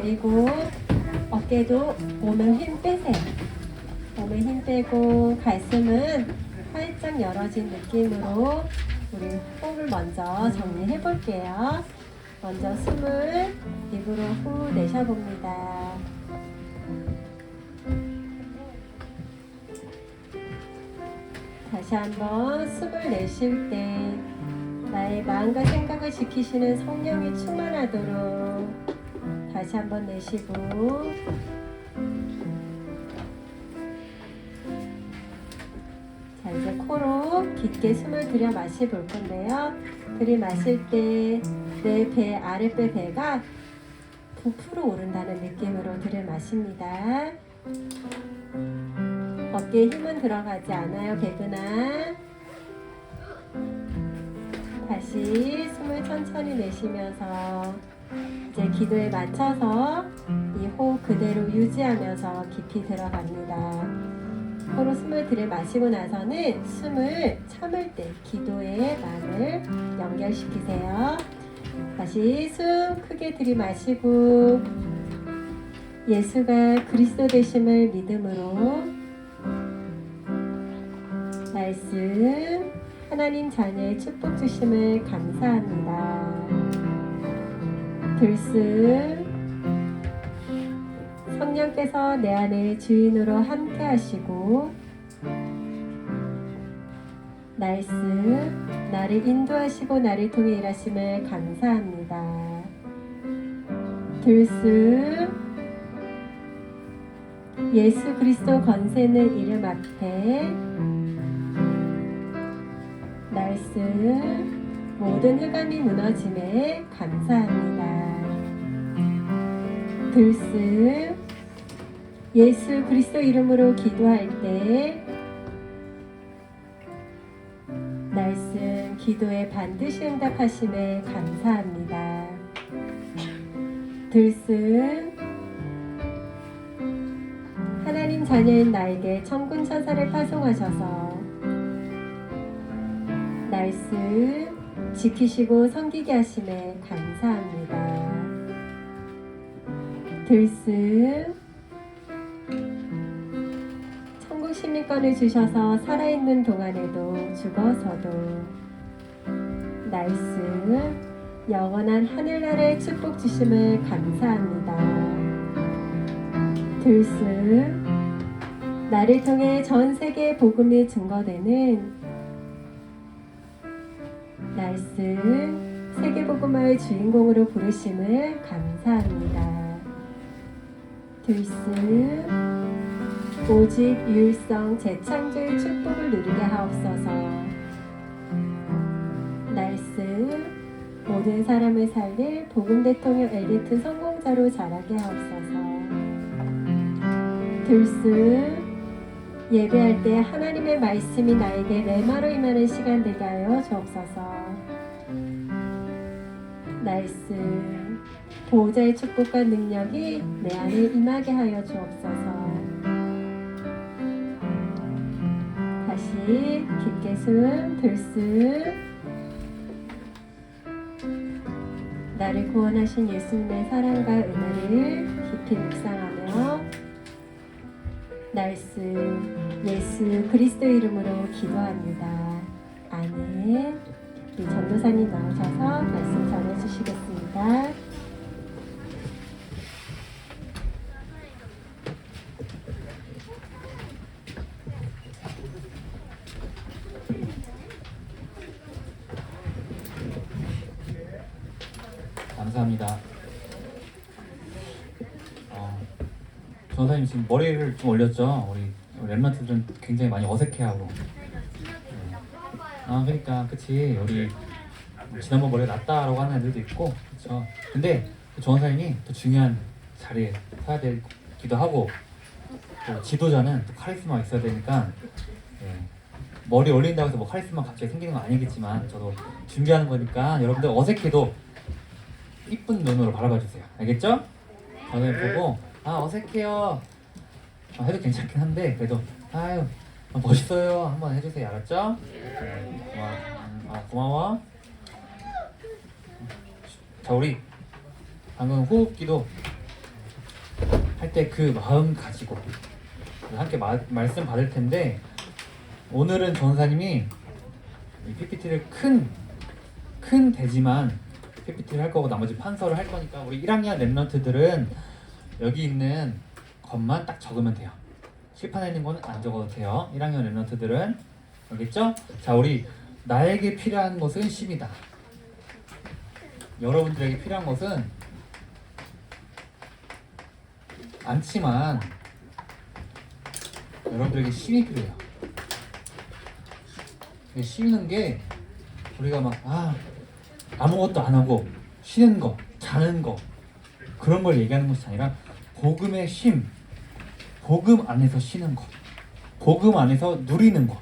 내리고 어깨도 몸을 힘 빼세요. 몸에 힘 빼고 가슴은 활짝 열어진 느낌으로 우리 호흡을 먼저 정리해 볼게요. 먼저 숨을 입으로 후 내쉬어봅니다. 다시 한번 숨을 내쉴 때 나의 마음과 생각을 지키시는 성령이 충만하도록 다시 한번 내쉬고 자 이제 코로 깊게 숨을 들여 마시 볼 건데요. 들이마실 때 내 배 아랫배 배가 부풀어 오른다는 느낌으로 들이마십니다. 어깨에 힘은 들어가지 않아요, 배구나. 다시 숨을 천천히 내쉬면서 이제 기도에 맞춰서 이 호흡 그대로 유지하면서 깊이 들어갑니다. 코로 숨을 들이마시고 나서는 숨을 참을 때 기도의 마음을 연결시키세요. 다시 숨 크게 들이마시고 예수가 그리스도 되심을 믿음으로 말씀 하나님 자녀의 축복 주심을 감사합니다. 들숨 성령께서 내 안에 주인으로 함께 하시고 말씀 나를 인도하시고 나를 통해 일하심을 감사합니다. 들숨 예수 그리스도 건세는 이름 앞에 말씀 모든 흑암이 무너짐에 감사합니다. 들숨 예수 그리스도 이름으로 기도할 때 말씀 기도에 반드시 응답하심에 감사합니다. 들숨 하나님 자녀인 나에게 천군 천사를 파송하셔서 말씀 지키시고 섬기게 하심에 감사합니다. 들숨 천국 시민권을 주셔서 살아있는 동안에도 죽어서도 말씀 영원한 하늘나라의 축복 주심을 감사합니다. 들숨 나를 통해 전 세계에 복음이 증거되는 말씀 세계복음화의 주인공으로 부르심을 감사합니다. 들숨 오직 유일성 재창조의 축복을 누리게 하옵소서. 말씀 모든 사람을 살릴 복음 대통령 엘리트 성공자로 자라게 하옵소서. 들숨 예배할 때 하나님의 말씀이 나에게 레마로 임하는 시간 되게 하여 주옵소서. 말씀 보호자의 축복과 능력이 내 안에 임하게 하여 주옵소서. 다시 깊게 숨 들숨 나를 구원하신 예수님의 사랑과 은혜를 깊이 묵상하며 말씀 예수 그리스도 이름으로 기도합니다. 아멘. 전도사님 나오셔서 말씀 전해주시겠습니다. 어, 전사님 지금 머리를 좀 올렸죠? 우리 랩런트들은 굉장히 많이 어색해하고. 네. 아 그러니까 그치 우리 지난번 머리 났다라고 하는 애들도 있고 그렇죠. 근데 그 전사님이 또 중요한 자리에 서야 되기도 하고 또 지도자는 또 카리스마가 있어야 되니까 예. 머리 올린다고 해서 뭐 카리스마 갑자기 생기는 건 아니겠지만 저도 준비하는 거니까 여러분들 어색해도 이쁜 눈으로 바라봐 주세요. 알겠죠? 저는 보고 아 어색해요. 아, 해도 괜찮긴 한데 그래도 아유 아, 멋있어요. 한번 해주세요. 알았죠? 네, 고마워. 음, 아, 고마워. 자 우리 방금 호흡기도 할 때 그 마음 가지고 함께 마- 말씀 받을 텐데 오늘은 전사님이 이 PPT를 큰, 큰 되지만 PPT를 할 거고 나머지 판서를 할 거니까 우리 1학년 랩런트들은 여기 있는 것만 딱 적으면 돼요. 칠판에 있는 거는 안 적어도 돼요. 1학년 랩런트들은 알겠죠? 자 우리 나에게 필요한 것은 심이다. 여러분들에게 필요한 것은 않지만 여러분들에게 심이 필요해요. 쉬는 게 우리가 막 아, 아무것도 안 하고 쉬는 거, 자는 거 그런 걸 얘기하는 것이 아니라 복음의 쉼, 복음 안에서 쉬는 거, 복음 안에서 누리는 거,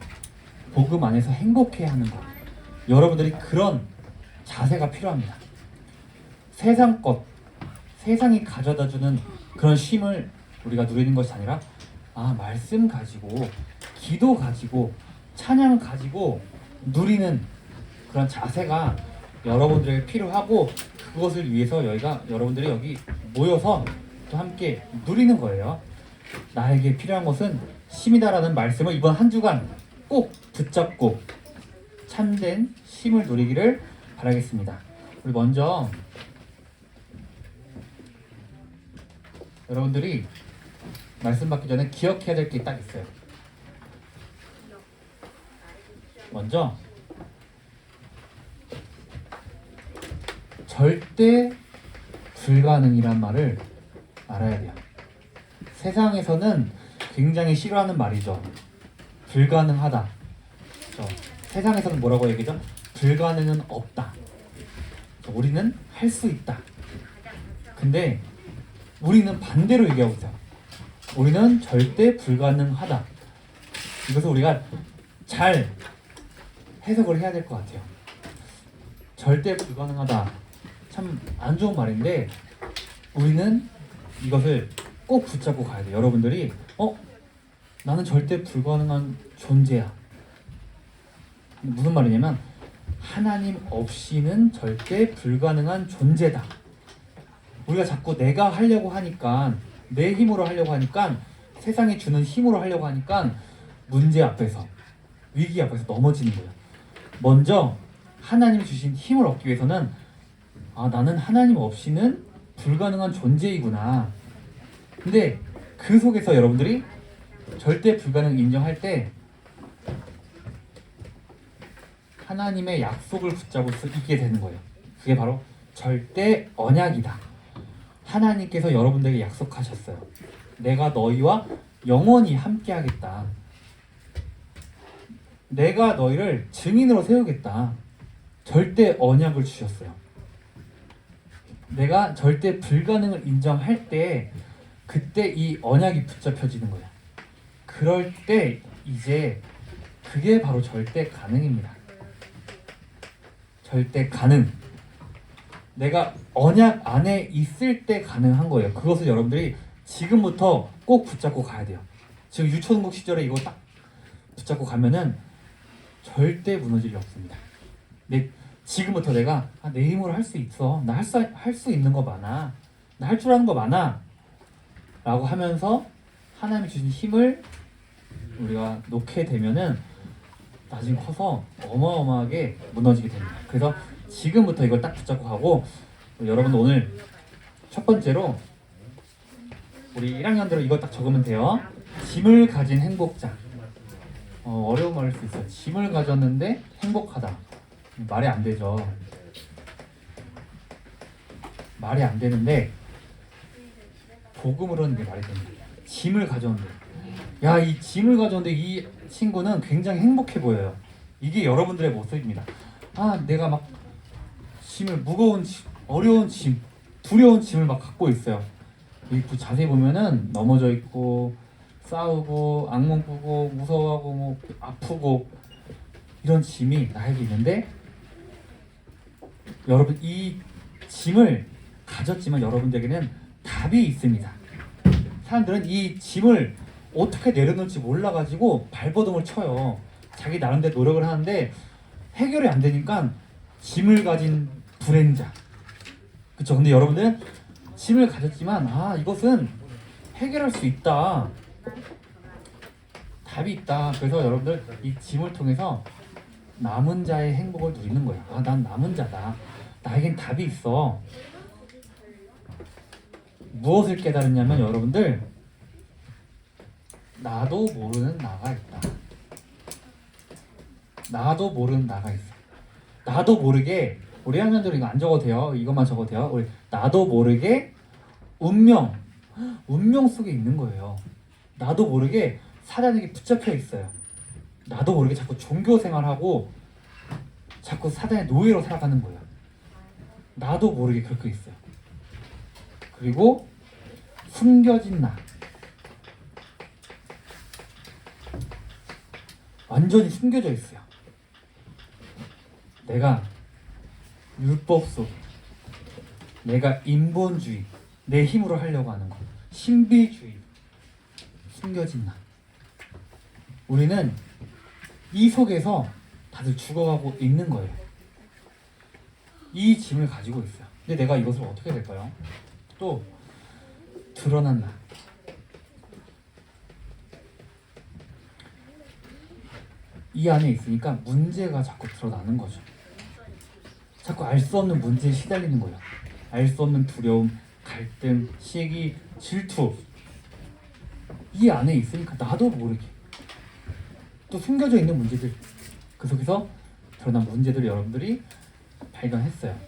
복음 안에서 행복해하는 거. 여러분들이 그런 자세가 필요합니다. 세상 것, 세상이 가져다주는 그런 쉼을 우리가 누리는 것이 아니라 아 말씀 가지고 기도 가지고 찬양 가지고 누리는 그런 자세가 여러분들에게 필요하고 그것을 위해서 여기가 여러분들이 여기 모여서 또 함께 누리는 거예요. 나에게 필요한 것은 심이다라는 말씀을 이번 한 주간 꼭 붙잡고 참된 심을 누리기를 바라겠습니다. 우리 먼저 여러분들이 말씀 받기 전에 기억해야 될 게 딱 있어요. 먼저 절대 불가능이란 말을 알아야 돼요. 세상에서는 굉장히 싫어하는 말이죠. 불가능하다. 그렇죠? 세상에서는 뭐라고 얘기죠? 불가능은 없다. 우리는 할 수 있다. 근데 우리는 반대로 얘기하고 있어요. 우리는 절대 불가능하다. 이것을 우리가 잘 해석을 해야 될 것 같아요. 절대 불가능하다. 참 안 좋은 말인데 우리는 이것을 꼭 붙잡고 가야 돼요. 여러분들이 어 나는 절대 불가능한 존재야. 무슨 말이냐면 하나님 없이는 절대 불가능한 존재다. 우리가 자꾸 내가 하려고 하니까 내 힘으로 하려고 하니까 세상이 주는 힘으로 하려고 하니까 문제 앞에서 위기 앞에서 넘어지는 거예요. 먼저 하나님이 주신 힘을 얻기 위해서는 아 나는 하나님 없이는 불가능한 존재이구나. 근데 그 속에서 여러분들이 절대 불가능 인정할 때 하나님의 약속을 붙잡을 수 있게 되는 거예요. 그게 바로 절대 언약이다. 하나님께서 여러분들에게 약속하셨어요. 내가 너희와 영원히 함께하겠다. 내가 너희를 증인으로 세우겠다. 절대 언약을 주셨어요. 내가 절대 불가능을 인정할 때 그때 이 언약이 붙잡혀지는 거야. 그럴 때 이제 그게 바로 절대 가능입니다. 절대 가능. 내가 언약 안에 있을 때 가능한 거예요. 그것을 여러분들이 지금부터 꼭 붙잡고 가야 돼요. 지금 유초등국 시절에 이거 딱 붙잡고 가면은 절대 무너질 일 없습니다. 내 지금부터 내가 아, 내 힘으로 할 수 있어. 나 할 수 할 수 있는 거 많아. 나 할 줄 아는 거 많아. 라고 하면서 하나님이 주신 힘을 우리가 놓게 되면은 나중에 커서 어마어마하게 무너지게 됩니다. 그래서 지금부터 이걸 딱 붙잡고 가고 여러분 오늘 첫 번째로 우리 1학년들은 이거 딱 적으면 돼요. 짐을 가진 행복자. 어, 어려운 말일 수 있어요. 짐을 가졌는데 행복하다. 말이 안 되죠. 말이 안 되는데 복음으로는 이게 말이 됩니다. 짐을 가졌는데 야이 짐을 가졌는데 이 친구는 굉장히 행복해 보여요. 이게 여러분들의 모습입니다. 아 내가 막 짐을 무거운 짐, 어려운 짐, 두려운 짐을 막 갖고 있어요. 부- 자세히 보면은 넘어져 있고 싸우고 악몽 꾸고 무서워하고 뭐 아프고 이런 짐이 나에게 있는데 여러분 이 짐을 가졌지만 여러분들에게는 답이 있습니다. 사람들은 이 짐을 어떻게 내려놓을지 몰라가지고 발버둥을 쳐요. 자기 나름대로 노력을 하는데 해결이 안 되니까 짐을 가진 불행자. 그쵸? 근데 여러분들은 짐을 가졌지만 아 이것은 해결할 수 있다. 답이 있다. 그래서 여러분들 이 짐을 통해서 남은 자의 행복을 누리는 거야. 아, 난 남은 자다. 나에겐 답이 있어. 무엇을 깨달았냐면 여러분들 나도 모르는 나가 있다. 나도 모르는 나가 있어. 나도 모르게 우리 학년들 이거 안 적어도 돼요. 이것만 적어도 돼요. 우리 나도 모르게 운명, 운명 속에 있는 거예요. 나도 모르게 사단에게 붙잡혀 있어요. 나도 모르게 자꾸 종교 생활하고 자꾸 사단의 노예로 살아가는 거예요. 나도 모르게 그렇게 있어요. 그리고 숨겨진 나. 완전히 숨겨져 있어요. 내가 율법 속, 내가 인본주의, 내 힘으로 하려고 하는 거, 신비주의, 숨겨진 나. 우리는 이 속에서 다들 죽어가고 있는 거예요. 이 짐을 가지고 있어요. 근데 내가 이것을 어떻게 될까요? 또 드러난 나. 이 안에 있으니까 문제가 자꾸 드러나는 거죠. 자꾸 알 수 없는 문제에 시달리는 거예요. 알수 없는 두려움, 갈등, 시기, 질투. 이 안에 있으니까 나도 모르게 또 숨겨져 있는 문제들 그 속에서 드러난 문제들 여러분들이 발견했어요.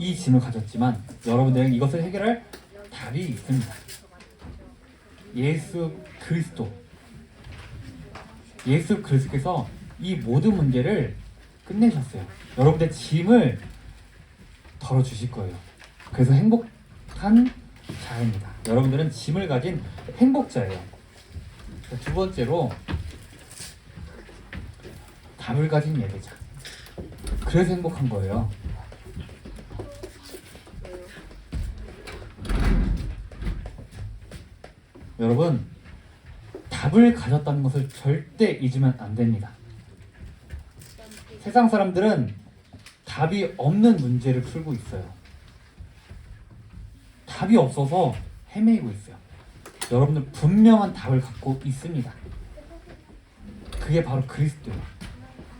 이 짐을 가졌지만 여러분들은 이것을 해결할 답이 있습니다. 예수 그리스도. 예수 그리스도께서 이 모든 문제를 끝내셨어요. 여러분의 짐을 덜어주실 거예요. 그래서 행복한 자입니다. 여러분들은 짐을 가진 행복자예요. 두 번째로 답을 가진 예배자. 그래서 행복한 거예요. 여러분, 답을 가졌다는 것을 절대 잊으면 안 됩니다. 세상 사람들은 답이 없는 문제를 풀고 있어요. 답이 없어서 헤매이고 있어요. 여러분들 분명한 답을 갖고 있습니다. 그게 바로 그리스도예요.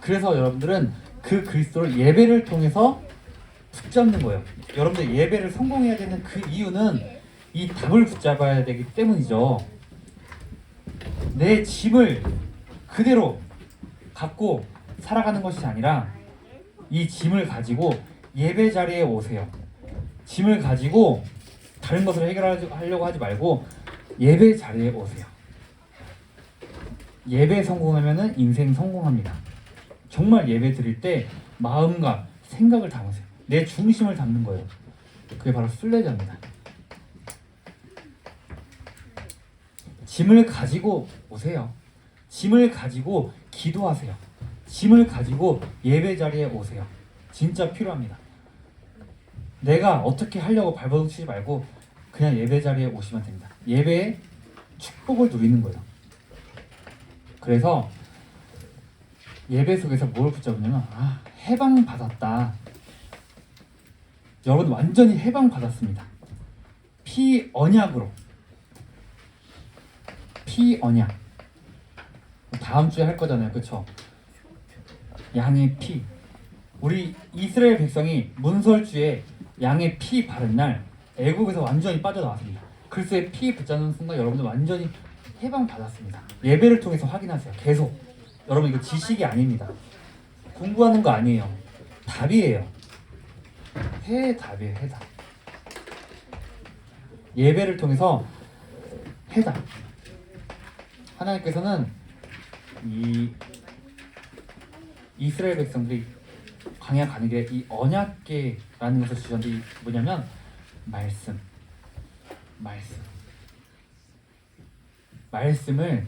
그래서 여러분들은 그 그리스도를 예배를 통해서 붙잡는 거예요. 여러분들 예배를 성공해야 되는 그 이유는 이 답을 붙잡아야 되기 때문이죠. 내 짐을 그대로 갖고 살아가는 것이 아니라 이 짐을 가지고 예배 자리에 오세요. 짐을 가지고 다른 것을 해결하려고 하지 말고 예배 자리에 오세요. 예배 성공하면은 인생 성공합니다. 정말 예배 드릴 때 마음과 생각을 담으세요. 내 중심을 담는 거예요. 그게 바로 순례자입니다. 짐을 가지고 오세요. 짐을 가지고 기도하세요. 짐을 가지고 예배 자리에 오세요. 진짜 필요합니다. 내가 어떻게 하려고 발버둥치지 말고 그냥 예배 자리에 오시면 됩니다. 예배의 축복을 누리는 거예요. 그래서 예배 속에서 뭘 붙잡냐면 아 해방 받았다. 여러분 완전히 해방 받았습니다. 피 언약으로 피 언약 다음 주에 할 거잖아요, 그렇죠? 양의 피 우리 이스라엘 백성이 문설주에 양의 피 바른 날 애국에서 완전히 빠져나왔습니다. 그리스도의 피 붙잡는 순간 여러분들 완전히 해방 받았습니다. 예배를 통해서 확인하세요. 계속 여러분 이거 지식이 아닙니다. 공부하는 거 아니에요. 답이에요. 해 답이에요. 해답. 예배를 통해서 해답. 하나님께서는 이 이스라엘 백성들이 광야 가는 길에 이 언약계라는 것을 주셨는데 이 뭐냐면 말씀, 말씀, 말씀을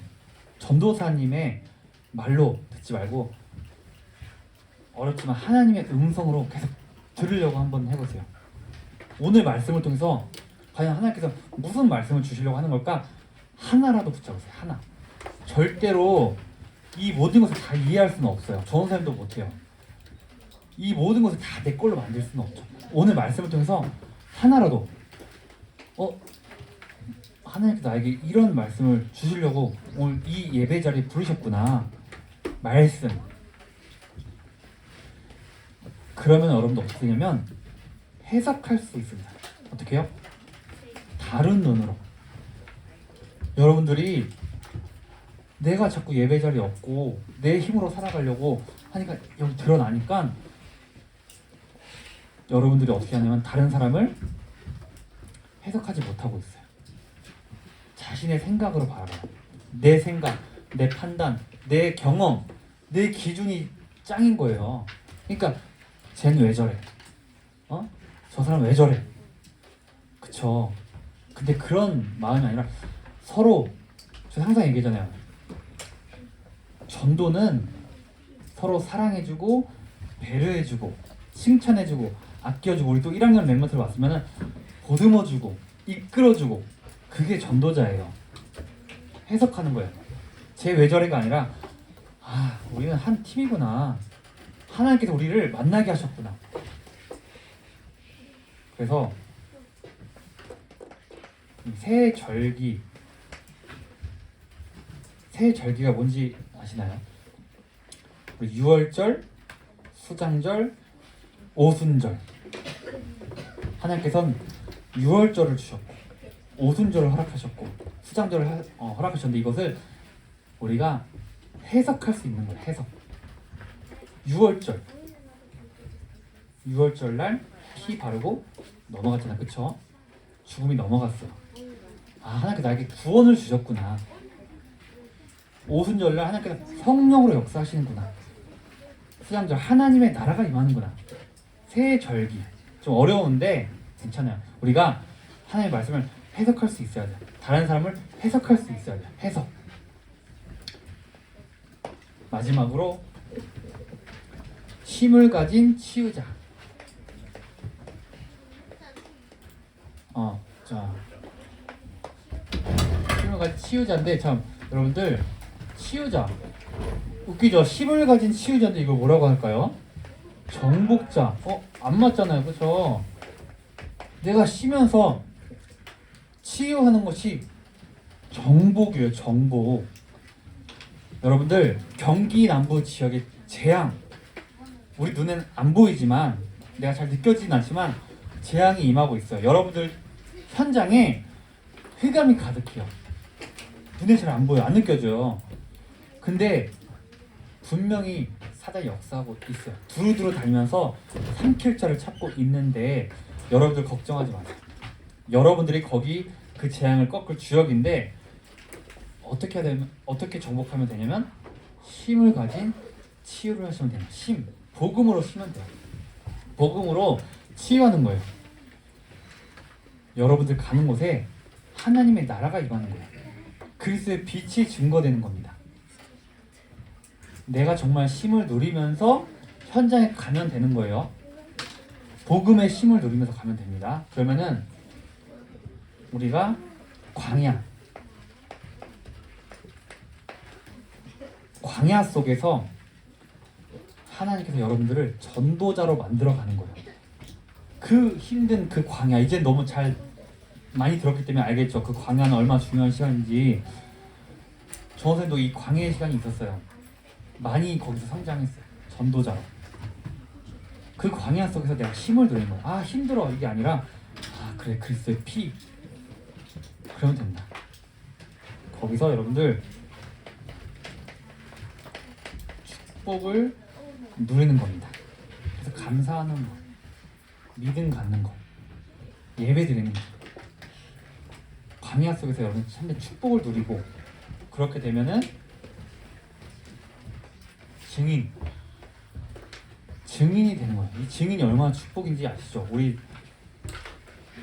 전도사님의 말로 듣지 말고 어렵지만 하나님의 음성으로 계속 들으려고 한번 해보세요. 오늘 말씀을 통해서 과연 하나님께서 무슨 말씀을 주시려고 하는 걸까 하나라도 붙잡으세요. 하나. 절대로 이 모든 것을 다 이해할 수는 없어요. 좋은 사람도 못해요. 이 모든 것을 다 내 걸로 만들 수는 없죠. 오늘 말씀을 통해서 하나라도 어 하나님께서 나에게 이런 말씀을 주시려고 오늘 이 예배 자리에 부르셨구나. 말씀. 그러면 여러분도 어떻게 되냐면 해석할 수 있습니다. 어떻게 해요? 다른 눈으로. 여러분들이 내가 자꾸 예배 자리에 없고 내 힘으로 살아가려고 하니까 여기 드러나니까 여러분들이 어떻게 하냐면 다른 사람을 해석하지 못하고 있어요. 자신의 생각으로 바라봐요. 내 생각, 내 판단, 내 경험, 내 기준이 짱인 거예요. 그러니까 쟤는 왜 저래? 어? 저 사람 왜 저래? 그쵸. 근데 그런 마음이 아니라 서로 저 항상 얘기하잖아요. 전도는 서로 사랑해주고 배려해주고 칭찬해주고 아껴주고 우리 또 1학년 멤버들 왔으면은 보듬어주고 이끌어주고 그게 전도자예요. 해석하는 거예요. 제 외절애가 아니라 아 우리는 한 팀이구나. 하나님께서 우리를 만나게 하셨구나. 그래서 이새 절기 새 절기가 뭔지 아시나요? 우리 6월절, 수장절, 오순절 하나님께서는 6월절을 주셨고 오순절을 허락하셨고 수장절을 하- 어, 허락하셨는데 이것을 우리가 해석할 수 있는 거예요. 해석. 6월절 6월절 날 피 바르고 넘어갔잖아. 그쵸? 죽음이 넘어갔어. 아 하나님께서 나에게 구원을 주셨구나. 오순절 날 하나님께서 성령으로 역사하시는구나. 수장절 하나님의 나라가 임하는구나. 새 절기 좀 어려운데 괜찮아요. 우리가 하나님의 말씀을 해석할 수 있어야 돼. 다른 사람을 해석할 수 있어야 돼. 해석. 마지막으로 힘을 가진 치유자. 어, 자. 힘을 가진 치유자인데 참 여러분들 치유자 웃기죠? 힘을 가진 치유자인데 이거 뭐라고 할까요? 정복자. 어, 안 맞잖아요. 그렇죠? 내가 쉬면서 치유하는 것이 정복이에요. 정복. 여러분들 경기 남부 지역의 재앙 우리 눈엔 안 보이지만 내가 잘 느껴지진 않지만 재앙이 임하고 있어요. 여러분들 현장에 흑암이 가득해요. 눈에 잘 안 보여, 안 느껴져요. 근데 분명히 사단이 역사하고 있어요. 두루두루 다니면서 삼킬자를 찾고 있는데 여러분들 걱정하지 마세요. 여러분들이 거기 그 재앙을 꺾을 주역인데 어떻게 해야 되면 어떻게 정복하면 되냐면 힘을 가진 치유를 하시면 돼요. 힘, 복음으로 쓰면 돼요. 복음으로 치유하는 거예요. 여러분들 가는 곳에 하나님의 나라가 임하는 거예요. 그리스도의 빛이 증거되는 겁니다. 내가 정말 힘을 누리면서 현장에 가면 되는 거예요. 복음의 힘을 누리면서 가면 됩니다. 그러면은 우리가 광야 광야 속에서 하나님께서 여러분들을 전도자로 만들어 가는 거예요. 그 힘든 그 광야 이제 너무 잘 많이 들었기 때문에 알겠죠. 그 광야는 얼마나 중요한 시간인지. 정선생도 이 광야의 시간이 있었어요. 많이 거기서 성장했어요. 전도자로. 그 광야 속에서 내가 힘을 누리는 거야. 아 힘들어 이게 아니라 아 그래 그리스도의 피. 그러면 된다. 거기서 여러분들 축복을 누리는 겁니다. 그래서 감사하는 거, 믿음 갖는 거, 예배 드리는 거. 광야 속에서 여러분 참된 축복을 누리고 그렇게 되면은 증인 증인이 되는 거예요. 이 증인이 얼마나 축복인지 아시죠? 우리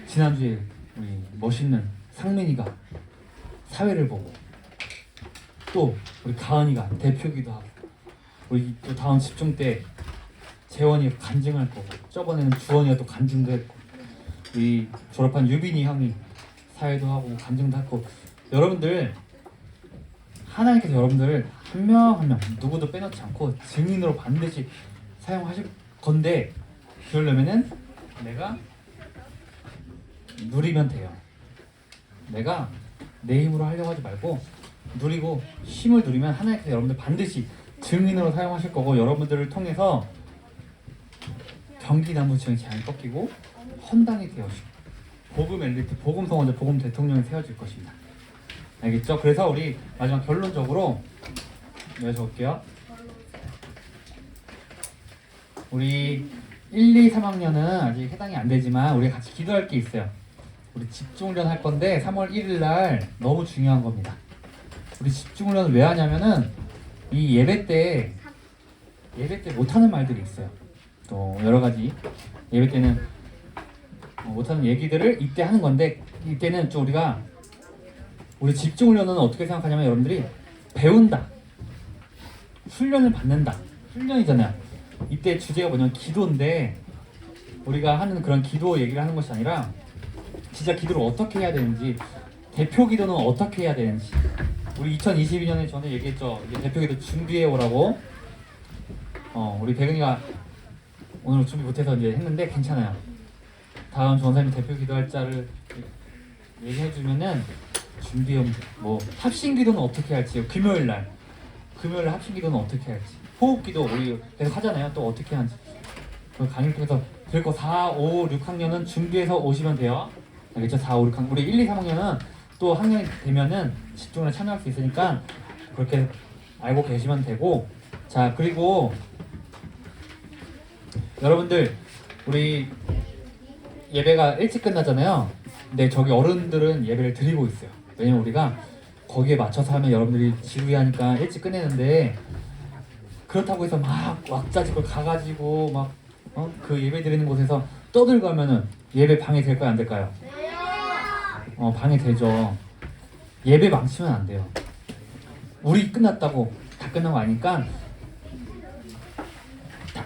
지난주에 우리 멋있는 상민이가 사회를 보고 또 우리 가은이가 대표기도 하고 우리 또 다음 집중 때 재원이 간증할 거고 저번에는 주원이가 또 간증도 했고 우리 졸업한 유빈이 형이 사회도 하고 간증도 했고 여러분들 하나님께서 여러분들 한 명 한 명 누구도 빼놓지 않고 증인으로 반드시 사용하실 건데 그러려면은 내가 누리면 돼요. 내가 내 힘으로 하려고 하지 말고 누리고 힘을 누리면 하나님께서 여러분들 반드시 증인으로 사용하실 거고 여러분들을 통해서 지형이 잘 꺾이고 헌당이 되어지고 복음 엘리트, 복음 성원자, 복음 대통령이 세워질 것입니다. 알겠죠? 그래서 우리 마지막 결론적으로 여기 적을게요. 우리 1, 2, 3학년은 아직 해당이 안 되지만 우리 같이 기도할 게 있어요. 우리 집중훈련 할 건데 3월 1일 날 너무 중요한 겁니다. 우리 집중훈련을 왜 하냐면은 이 예배 때 예배 때 못하는 말들이 있어요. 또 여러 가지 예배 때는 어, 못하는 얘기들을 이때 하는 건데 이때는 좀 우리가 우리 집중훈련은 어떻게 생각하냐면 여러분들이 배운다, 훈련을 받는다, 훈련이잖아요. 이때 주제가 뭐냐면 기도인데 우리가 하는 그런 기도 얘기를 하는 것이 아니라 진짜 기도를 어떻게 해야 되는지 대표 기도는 어떻게 해야 되는지. 우리 2022년에 전에 얘기했죠. 대표 기도 준비해 오라고. 어 우리 배근이가 오늘 준비 못해서 이제 했는데 괜찮아요. 다음 전사님 대표 기도할 자를 얘기해 주면은 준비해. 뭐 합심 기도는 어떻게 할지 금요일 날 금요일 날 합심 기도는 어떻게 할지 호흡 기도 우리 계속 하잖아요. 또 어떻게 하는지. 그 강의를 통해서 그리고 4, 5, 6학년은 준비해서 오시면 돼요. 알겠죠? 4, 5, 6학년. 우리 1, 2, 3학년은 또 학년이 되면은 집중을 참여할 수 있으니까 그렇게 알고 계시면 되고. 자 그리고 여러분들 우리 예배가 일찍 끝나잖아요. 근데 저기 어른들은 예배를 드리고 있어요. 왜냐면 우리가 거기에 맞춰서 하면 여러분들이 지루해하니까 일찍 끝내는데 그렇다고 해서 막 왁자지껄 가가지고 막 그 예배 드리는 곳에서 떠들고 하면은 예배 방해 될까요 안 될까요? 어 방해 되죠. 예배 망치면 안 돼요. 우리 끝났다고 다 끝난 거 아니까 다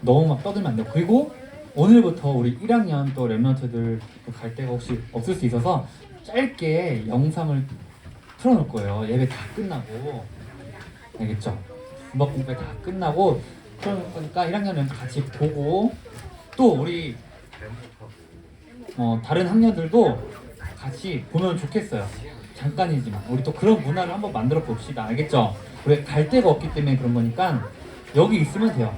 너무 막 떠들면 안 돼요. 그리고 오늘부터 우리 1학년 또 랩런트들 갈 데가 혹시 없을 수 있어서 짧게 영상을 틀어놓을 거예요. 예배 다 끝나고 알겠죠? 음악 공부 다 끝나고 그러놓을 거니까 1학년 랩런트 같이 보고 또 우리 어, 다른 학년들도 같이 보면 좋겠어요. 잠깐이지만 우리 또 그런 문화를 한번 만들어 봅시다. 알겠죠? 우리 갈 데가 없기 때문에 그런 거니까 여기 있으면 돼요.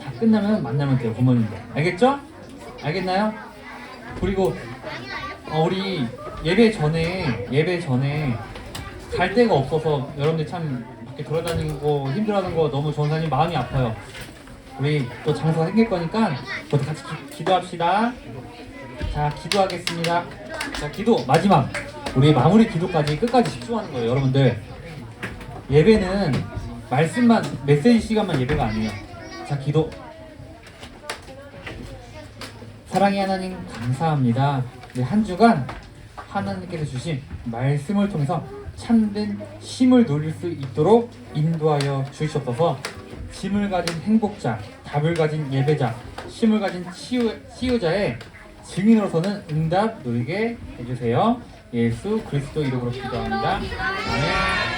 다 끝나면 만나면 돼요, 부모님들. 알겠죠? 알겠나요? 그리고 어, 우리 예배 전에 예배 전에 갈 데가 없어서 여러분들 참 이렇게 돌아다니고 힘들어하는 거 너무 전사님 마음이 아파요. 우리 또 장소가 생길 거니까 그것도 같이 기, 기도합시다. 자, 기도하겠습니다. 자, 기도 마지막. 우리 마무리 기도까지 끝까지 집중하는 거예요, 여러분들. 예배는 말씀만 메시지 시간만 예배가 아니에요. 자, 기도. 사랑의 하나님 감사합니다. 네, 한 주간 하나님께서 주신 말씀을 통해서 참된 힘을 누릴 수 있도록 인도하여 주시옵소서. 짐을 가진 행복자, 답을 가진 예배자, 힘을 가진 치유, 치유자의 증인으로서는 응답 누리게 해주세요. 예수 그리스도 이름으로 기도합니다. 아멘.